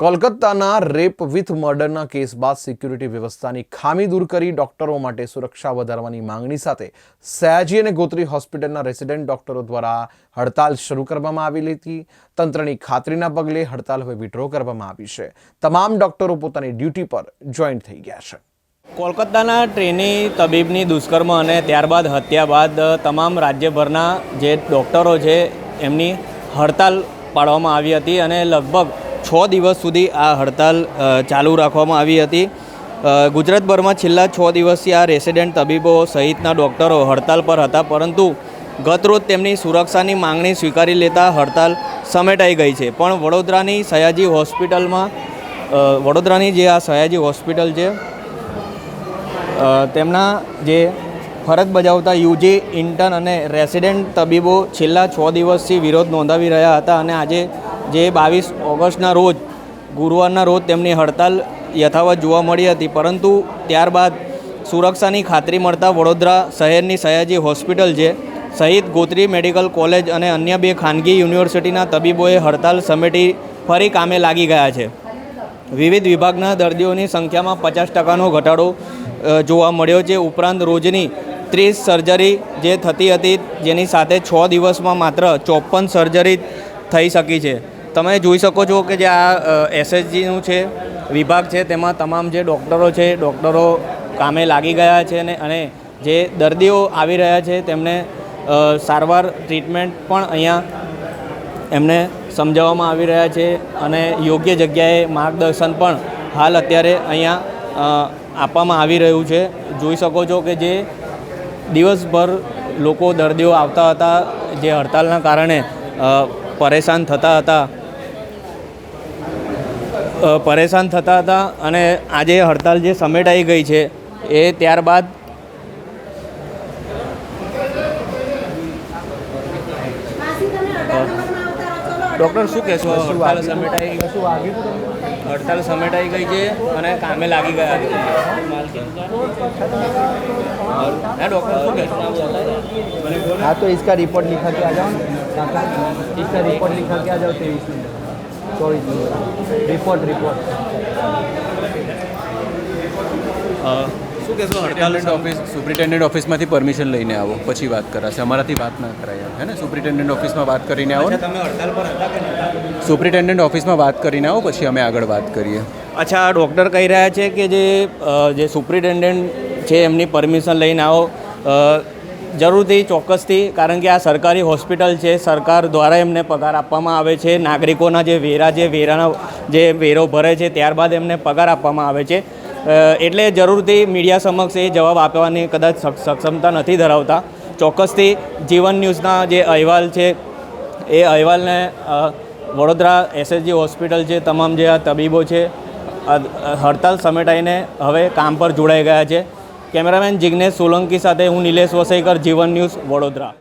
કોલકાતાના rape with મર્ડરના case બાદ સિક્યુરિટી વ્યવસ્થાની ખામી દૂર કરી ડોક્ટરો માટે સુરક્ષા વધારવાની માંગણી સાથે સયાજી અને ગોત્રી હોસ્પિટલના રેસિડેન્ટ ડોક્ટરો દ્વારા હડતાલ શરૂ કરવામાં આવેલી હતી. તંત્રની ખાતરીના પગલે હડતાલ હવે વિડ્રો કરવામાં આવી છે. તમામ ડોક્ટરો પોતાની ડ્યુટી પર જોઈન્ટ થઈ ગયા છે. કોલકાતાના ટ્રેની તબીબની દુષ્કર્મ અને ત્યારબાદ હત્યા બાદ તમામ રાજ્યભરના જે ડૉક્ટરો છે, એમની હડતાલ પાડવામાં આવી હતી અને લગભગ છ દિવસ સુધી આ હડતાલ ચાલુ રાખવામાં આવી હતી. ગુજરાતભરમાં છેલ્લા છ દિવસથી આ રેસિડેન્ટ તબીબો સહિતના ડૉક્ટરો હડતાલ પર હતા, પરંતુ ગતરોજ તેમની સુરક્ષાની માંગણી સ્વીકારી લેતા હડતાલ સમેટાઈ ગઈ છે. પણ વડોદરાની સયાજી હોસ્પિટલમાં વડોદરાની જે આ સયાજી હોસ્પિટલ છે તેમના જે ફરજ બજાવતા યુજી ઇન્ટર્ન અને રેસિડેન્ટ તબીબો છેલ્લા છ દિવસથી વિરોધ નોંધાવી રહ્યા હતા અને આજે જે બાવીસ ઓગસ્ટના રોજ, ગુરુવારના રોજ તેમની હડતાલ યથાવત જોવા મળી હતી. પરંતુ ત્યારબાદ સુરક્ષાની ખાતરી મળતા વડોદરા શહેરની સયાજી હોસ્પિટલ છે સહિત ગોત્રી મેડિકલ કોલેજ અને અન્ય બે ખાનગી યુનિવર્સિટીના તબીબોએ હડતાલ સમેટી ફરી કામે લાગી ગયા છે. વિવિધ વિભાગના દર્દીઓની સંખ્યામાં પચાસ ટકાનો ઘટાડો જોવા મળ્યો છે. ઉપરાંત રોજની ત્રીસ સર્જરી જે થતી હતી, જેની સાથે છ દિવસમાં માત્ર ચોપન સર્જરી થઈ શકી છે. તમે જોઈ શકો છો કે જે આ એસએચજીનું છે, વિભાગ છે, તેમાં તમામ જે ડૉક્ટરો છે, ડૉક્ટરો કામે લાગી ગયા છે અને અને જે દર્દીઓ આવી રહ્યા છે, તેમને સારવાર ટ્રીટમેન્ટ પણ અહીંયા એમને સમજાવવામાં આવી રહ્યા છે અને યોગ્ય જગ્યાએ માર્ગદર્શન પણ હાલ અત્યારે અહીંયા આપવામાં આવી રહ્યું છે. જોઈ શકો છો કે જે દિવસભર લોકો દર્દીઓ આવતા હતા, જે હડતાલના કારણે પરેશાન થતા હતા પરેશાન થતા હતા અને આજે હડતાલ જે સમેટાઈ ગઈ છે એ ત્યારબાદ ડૉક્ટર શું કહેશો? હડતાલ સમેટાઈ હડતાલ સમેટાઈ ગઈ છે અને કામે લાગી ગયા હા ડૉક્ટર શું કહેશો? હા તો ઇસકા રિપોર્ટ લિખા કે આ જાઓ ઇસકા રિપોર્ટ લિખા કે આ જાઓ તેવીસ મિનિટ ચોવીસ રિપોર્ટ રિપોર્ટ શું કહેશો હડતાલન્ટ ઓફિસ સુપ્રિન્ટેન્ડન્ટ ઓફિસમાંથી પરમિશન લઈને આવો? પછી વાત કરાશે. અમારાથી વાત ના કરાય હે ને? સુપ્રિન્ટેન્ડન્ટ ઓફિસમાં વાત કરીને આવો તમે હડતાલ પર હતા સુપ્રિન્ટેન્ડન્ટ ઓફિસમાં વાત કરીને આવો પછી અમે આગળ વાત કરીએ. અચ્છા ડૉક્ટર કહી રહ્યા છે કે જે જે સુપ્રિન્ટેન્ડન્ટ છે એમની પરમિશન લઈને આવો. જરૂરથી ચોક્કસથી, કારણ કે આ સરકારી હોસ્પિટલ છે, સરકાર દ્વારા એમને પગાર આપવામાં આવે છે, નાગરિકોના જે વેરા જે વેરાના જે વેરો ભરે છે, ત્યારબાદ એમને પગાર આપવામાં આવે છે. એટલે જરૂરથી મીડિયા સમક્ષ એ જવાબ આપવાની કદાચ સક્ષમતા નથી ધરાવતા. ચોક્કસથી જીવન ન્યૂઝના જે અહેવાલ છે, એ અહેવાલને વડોદરા એસએસજી હોસ્પિટલ છે, તમામ જે આ તબીબો છે હડતાલ સમેટાઈને હવે કામ પર જોડાઈ ગયા છે. કેમેરામેન જિગ્નેશ સોલંકી સાથે હું નિલેશ વસેકર જીવન ન્યૂઝ વડોદરા.